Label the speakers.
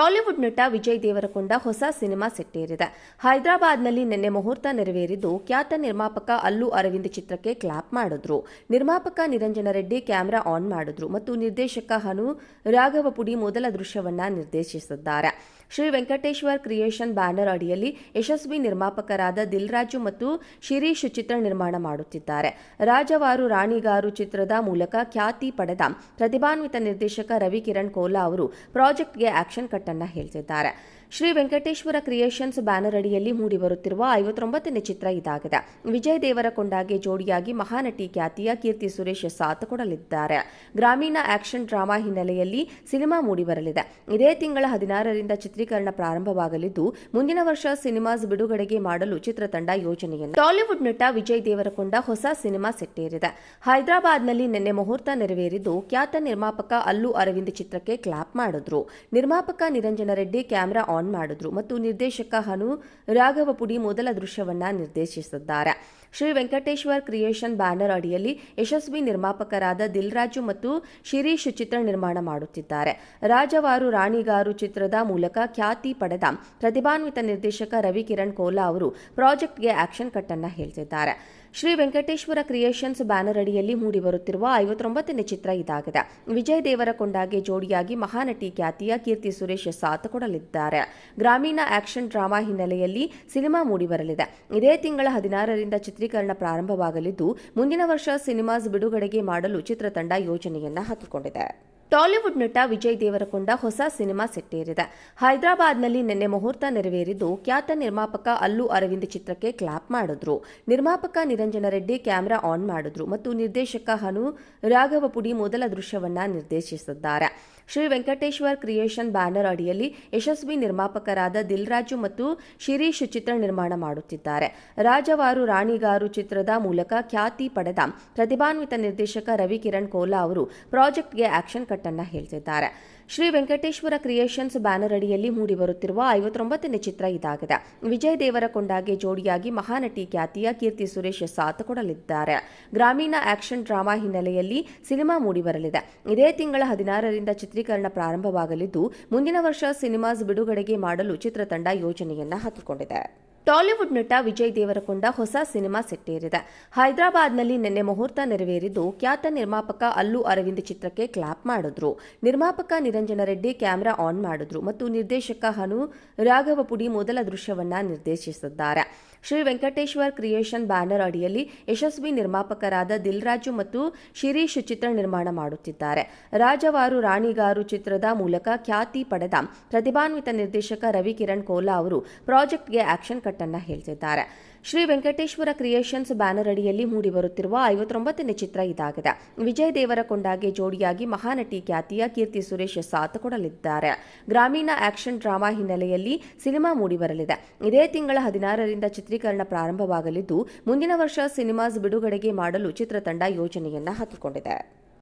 Speaker 1: Tollywood ನಟ ವಿಜಯ್ ದೇವರಕೊಂಡ ಹೊಸ cinema ಸೆಟ್ಟೇರಿದೆ. ಹೈದರಾಬಾದ್ನಲ್ಲಿ ನಿನ್ನೆ ಮುಹೂರ್ತ ನೆರವೇರಿದ್ದು ಖ್ಯಾತ ನಿರ್ಮಾಪಕ ಅಲ್ಲು ಅರವಿಂದ್ ಚಿತ್ರಕ್ಕೆ ಕ್ಲಾಪ್ ಮಾಡಿದ್ರು. ನಿರ್ಮಾಪಕ ನಿರಂಜನ ರೆಡ್ಡಿ ಕ್ಯಾಮೆರಾ ಆನ್ ಮಾಡಿದ್ರು ಮತ್ತು ನಿರ್ದೇಶಕ ಹನು ರಾಘವಪುಡಿ ಮೊದಲ ದೃಶ್ಯವನ್ನ ನಿರ್ದೇಶಿಸಿದ್ದಾರೆ. ಶ್ರೀ ವೆಂಕಟೇಶ್ವರ್ ಕ್ರಿಯೇಷನ್ ಬ್ಯಾನರ್ ಅಡಿಯಲ್ಲಿ ಯಶಸ್ವಿ ನಿರ್ಮಾಪಕರಾದ ದಿಲ್ರಾಜು ಮತ್ತು ಶಿರೀಶ್ ಚಿತ್ರ ನಿರ್ಮಾಣ ಮಾಡುತ್ತಿದ್ದಾರೆ. ರಾಜವಾರು ರಾಣಿಗಾರು ಚಿತ್ರದ ಮೂಲಕ ಖ್ಯಾತಿ ಪಡೆದ ಪ್ರತಿಭಾನ್ವಿತ ನಿರ್ದೇಶಕ ರವಿಕಿರಣ್ ಕೋಲಾ ಅವರು ಪ್ರಾಜೆಕ್ಟ್ಗೆ ಆಕ್ಷನ್ ಕಟ್ ಹೇಳ್ತಿದ್ದಾರೆ. ಶ್ರೀ ವೆಂಕಟೇಶ್ವರ ಕ್ರಿಯೇಷನ್ಸ್ ಬ್ಯಾನರ್ ಅಡಿಯಲ್ಲಿ ಮೂಡಿಬರುತ್ತಿರುವ ಐವತ್ತೊಂಬತ್ತನೇ ಚಿತ್ರ ಇದಾಗಿದೆ. ವಿಜಯ್ ದೇವರಕೊಂಡಗೆ ಜೋಡಿಯಾಗಿ ಮಹಾನಟಿ ಖ್ಯಾತಿಯ ಕೀರ್ತಿ ಸುರೇಶ್ ಸಾಥ್ ಕೊಡಲಿದ್ದಾರೆ. ಗ್ರಾಮೀಣ ಆಕ್ಷನ್ ಡ್ರಾಮಾ ಹಿನ್ನೆಲೆಯಲ್ಲಿ ಸಿನಿಮಾ ಮೂಡಿಬರಲಿದೆ. ಇದೇ ತಿಂಗಳ ಹದಿನಾರರಿಂದ ಚಿತ್ರೀಕರಣ ಪ್ರಾರಂಭವಾಗಲಿದ್ದು, ಮುಂದಿನ ವರ್ಷ ಸಿನಿಮಾಸ್ ಬಿಡುಗಡೆಗೆ ಮಾಡಲು ಚಿತ್ರತಂಡ ಯೋಜನೆಯನ್ನು ಟಾಲಿವುಡ್ ನಟ ವಿಜಯ್ ದೇವರಕೊಂಡ ಹೊಸ ಸಿನಿಮಾ ಸೆಟ್ಟೇರಿದೆ. ಹೈದರಾಬಾದ್ನಲ್ಲಿ ನಿನ್ನೆ ಮುಹೂರ್ತ ನೆರವೇರಿದ್ದು, ಖ್ಯಾತ ನಿರ್ಮಾಪಕ ಅಲ್ಲು ಅರವಿಂದ್ ಚಿತ್ರಕ್ಕೆ ಕ್ಲಾಪ್ ಮಾಡಿದ್ರು. ನಿರ್ಮಾಪಕ ನಿರಂಜನ ರೆಡ್ಡಿ ಕ್ಯಾಮೆರಾ ಆನ್ ಮಾಡಿದ್ರು. ಮತ್ತು ನಿರ್ದೇಶಕ ಹನು ರಾಘವಪುಡಿ ಮೊದಲ ದೃಶ್ಯವನ್ನ ನಿರ್ದೇಶಿಸಿದ್ದಾರೆ. ಶ್ರೀ ವೆಂಕಟೇಶ್ವರ್ ಕ್ರಿಯೇಷನ್ ಬ್ಯಾನರ್ ಅಡಿಯಲ್ಲಿ ಯಶಸ್ವಿ ನಿರ್ಮಾಪಕರಾದ ದಿಲ್ರಾಜು ಮತ್ತು ಶಿರೀಶ್ ಚಿತ್ರ ನಿರ್ಮಾಣ ಮಾಡುತ್ತಿದ್ದಾರೆ. ರಾಜವಾರು ರಾಣಿಗಾರು ಚಿತ್ರದ ಮೂಲಕ ಖ್ಯಾತಿ ಪಡೆದ ಪ್ರತಿಭಾನ್ವಿತ ನಿರ್ದೇಶಕ ರವಿಕಿರಣ್ ಕೋಲಾ ಅವರು ಪ್ರಾಜೆಕ್ಟ್ಗೆ ಆಕ್ಷನ್ ಕಟ್ ಅನ್ನ ಹೇಳ್ತಿದ್ದಾರೆ. ಶ್ರೀ ವೆಂಕಟೇಶ್ವರ ಕ್ರಿಯೇಷನ್ಸ್ ಬ್ಯಾನರ್ ಅಡಿಯಲ್ಲಿ ಮೂಡಿಬರುತ್ತಿರುವ ಐವತ್ತೊಂಬತ್ತನೇ ಚಿತ್ರ ಇದಾಗಿದೆ. ವಿಜಯ್ ದೇವರಕೊಂಡಾಗೆ ಜೋಡಿಯಾಗಿ ಮಹಾನಟಿ ಖ್ಯಾತಿಯ ಕೀರ್ತಿ ಸುರೇಶ್ ಸಾಥ್ ಕೊಡಲಿದ್ದಾರೆ. ಗ್ರಾಮೀಣ ಆಕ್ಷನ್ ಡ್ರಾಮಾ ಹಿನ್ನೆಲೆಯಲ್ಲಿ ಸಿನಿಮಾ ಮೂಡಿಬರಲಿದೆ. ಇದೇ ತಿಂಗಳ ಹದಿನಾರರಿಂದ ಚಿತ್ರೀಕರಣ ಪ್ರಾರಂಭವಾಗಲಿದ್ದು, ಮುಂದಿನ ವರ್ಷ ಸಿನಿಮಾಸ್ ಬಿಡುಗಡೆಗೆ ಮಾಡಲು ಚಿತ್ರತಂಡ ಯೋಜನೆಯನ್ನ ಹಾಕಿಕೊಂಡಿದೆ. ಟಾಲಿವುಡ್ ನಟ ವಿಜಯ್ ದೇವರಕೊಂಡ ಹೊಸ ಸಿನಿಮಾ ಸೆಟ್ಟೇರಿದೆ. ಹೈದರಾಬಾದ್ನಲ್ಲಿ ನಿನ್ನೆ ಮುಹೂರ್ತ ನೆರವೇರಿದ್ದು ಖ್ಯಾತ ನಿರ್ಮಾಪಕ ಅಲ್ಲು ಅರವಿಂದ್ ಚಿತ್ರಕ್ಕೆ ಕ್ಲಾಪ್ ಮಾಡಿದ್ರು. ನಿರ್ಮಾಪಕ ನಿರಂಜನ ರೆಡ್ಡಿ ಕ್ಯಾಮೆರಾ ಆನ್ ಮಾಡಿದ್ರು ಮತ್ತು ನಿರ್ದೇಶಕ ಹನು ರಾಘವಪುಡಿ ಮೊದಲ ದೃಶ್ಯವನ್ನ ನಿರ್ದೇಶಿಸಿದ್ದಾರೆ. ಶ್ರೀ ವೆಂಕಟೇಶ್ವರ್ ಕ್ರಿಯೇಷನ್ ಬ್ಯಾನರ್ ಅಡಿಯಲ್ಲಿ ಯಶಸ್ವಿ ನಿರ್ಮಾಪಕರಾದ ದಿಲ್ರಾಜು ಮತ್ತು ಶಿರೀಶ್ ಚಿತ್ರ ನಿರ್ಮಾಣ ಮಾಡುತ್ತಿದ್ದಾರೆ. ರಾಜವಾರು ರಾಣಿಗಾರು ಚಿತ್ರದ ಮೂಲಕ ಖ್ಯಾತಿ ಪಡೆದ ಪ್ರತಿಭಾನ್ವಿತ ನಿರ್ದೇಶಕ ರವಿ ಕಿರಣ್ ಕೋಲಾ ಅವರು ಪ್ರಾಜೆಕ್ಟ್ಗೆ ಆಕ್ಷನ್ ಕಟ್ ಅನ್ನ ಹೇಳ್ತಿದ್ದಾರೆ. ಶ್ರೀ ವೆಂಕಟೇಶ್ವರ ಕ್ರಿಯೇಷನ್ಸ್ ಬ್ಯಾನರ್ ಅಡಿಯಲ್ಲಿ ಮೂಡಿಬರುತ್ತಿರುವ ಐವತ್ತೊಂಬತ್ತನೇ ಚಿತ್ರ ಇದಾಗಿದೆ. ವಿಜಯ್ ದೇವರಕೊಂಡಗೆ ಜೋಡಿಯಾಗಿ ಮಹಾನಟಿ ಖ್ಯಾತಿಯ ಕೀರ್ತಿ ಸುರೇಶ್ ಸಾಥ್ ಕೊಡಲಿದ್ದಾರೆ ಗ್ರಾಮೀಣ ಆಕ್ಷನ್ ಡ್ರಾಮಾ ಹಿನ್ನೆಲೆಯಲ್ಲಿ ಸಿನಿಮಾ ಮೂಡಿಬರಲಿದೆ. ಇದೇ ತಿಂಗಳ ಹದಿನಾರರಿಂದ ಚಿತ್ರೀಕರಣ ಪ್ರಾರಂಭವಾಗಲಿದ್ದು, ಮುಂದಿನ ವರ್ಷ ಸಿನಿಮಾಸ್ ಬಿಡುಗಡೆಗೆ ಮಾಡಲು ಚಿತ್ರತಂಡ ಯೋಜನೆಯನ್ನ ಹಾಕಿಕೊಂಡಿದೆ. ಟಾಲಿವುಡ್ ನಟ ವಿಜಯ್ ದೇವರಕೊಂಡ ಹೊಸ ಸಿನಿಮಾ ಸೆಟ್ಟೇರಿದೆ. ಹೈದರಾಬಾದ್ನಲ್ಲಿ ನಿನ್ನೆ ಮುಹೂರ್ತ ನೆರವೇರಿದ್ದು ಖ್ಯಾತ ನಿರ್ಮಾಪಕ ಅಲ್ಲು ಅರವಿಂದ್ ಚಿತ್ರಕ್ಕೆ ಕ್ಲಾಪ್ ಮಾಡಿದ್ರು. ನಿರ್ಮಾಪಕ ನಿರಂಜನ ರೆಡ್ಡಿ ಕ್ಯಾಮೆರಾ ಆನ್ ಮಾಡಿದ್ರು ಮತ್ತು ನಿರ್ದೇಶಕ ಹನು ರಾಘವಪುಡಿ ಮೊದಲ ದೃಶ್ಯವನ್ನ ನಿರ್ದೇಶಿಸಿದ್ದಾರೆ. ಶ್ರೀ ವೆಂಕಟೇಶ್ವರ್ ಕ್ರಿಯೇಷನ್ ಬ್ಯಾನರ್ ಅಡಿಯಲ್ಲಿ ಯಶಸ್ವಿ ನಿರ್ಮಾಪಕರಾದ ದಿಲ್ರಾಜು ಮತ್ತು ಶಿರೀಶ್ ಚಿತ್ರ ನಿರ್ಮಾಣ ಮಾಡುತ್ತಿದ್ದಾರೆ. ರಾಜವಾರು ರಾಣಿಗಾರು ಚಿತ್ರದ ಮೂಲಕ ಖ್ಯಾತಿ ಪಡೆದ ಪ್ರತಿಭಾನ್ವಿತ ನಿರ್ದೇಶಕ ರವಿ ಕಿರಣ್ ಕೋಲಾ ಅವರು ಪ್ರಾಜೆಕ್ಟ್ಗೆ ಆಕ್ಷನ್ ಕಟ್ ಅನ್ನ ಹೇಳ್ತಿದ್ದಾರೆ. ಶ್ರೀ ವೆಂಕಟೇಶ್ವರ ಕ್ರಿಯೇಷನ್ಸ್ ಬ್ಯಾನರ್ ಅಡಿಯಲ್ಲಿ ಮೂಡಿಬರುತ್ತಿರುವ ಐವತ್ತೊಂಬತ್ತನೇ ಚಿತ್ರ ಇದಾಗಿದೆ. ವಿಜಯ್ ದೇವರಕೊಂಡಗೆ ಜೋಡಿಯಾಗಿ ಮಹಾನಟಿ ಖ್ಯಾತಿಯ ಕೀರ್ತಿ ಸುರೇಶ್ ಸಾಥ್ ಕೊಡಲಿದ್ದಾರೆ. ಗ್ರಾಮೀಣ ಆಕ್ಷನ್ ಡ್ರಾಮಾ ಹಿನ್ನೆಲೆಯಲ್ಲಿ ಸಿನಿಮಾ ಮೂಡಿಬರಲಿದೆ. ಇದೇ ತಿಂಗಳ ಹದಿನಾರರಿಂದ ಚಿತ್ರೀಕರಣ ಪ್ರಾರಂಭವಾಗಲಿದ್ದು, ಮುಂದಿನ ವರ್ಷ ಸಿನಿಮಾಸ್ ಬಿಡುಗಡೆಗೆ ಮಾಡಲು ಚಿತ್ರತಂಡ ಯೋಜನೆಯನ್ನ ಹಾಕಿಕೊಂಡಿದೆ.